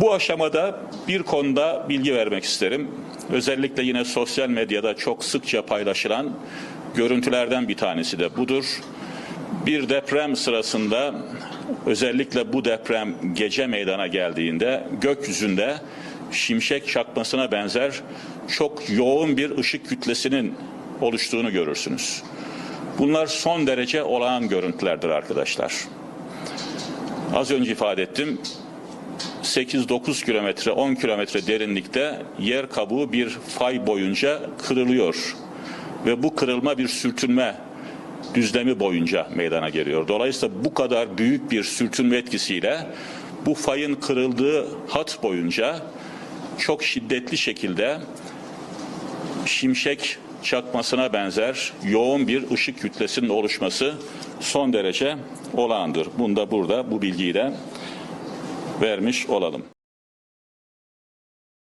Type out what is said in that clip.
Bu aşamada bir konuda bilgi vermek isterim. Özellikle yine sosyal medyada çok sıkça paylaşılan görüntülerden bir tanesi de budur. Bir deprem sırasında özellikle bu deprem gece meydana geldiğinde gökyüzünde şimşek çakmasına benzer çok yoğun bir ışık kütlesinin oluştuğunu görürsünüz. Bunlar son derece olağan görüntülerdir arkadaşlar. Az önce ifade ettim. 8-9 kilometre, 10 kilometre derinlikte yer kabuğu bir fay boyunca kırılıyor. Ve bu kırılma bir sürtünme düzlemi boyunca meydana geliyor. Dolayısıyla bu kadar büyük bir sürtünme etkisiyle bu fayın kırıldığı hat boyunca çok şiddetli şekilde şimşek çakmasına benzer yoğun bir ışık kütlesinin oluşması son derece olağandır. Bunda burada bu bilgiyi de vermiş olalım.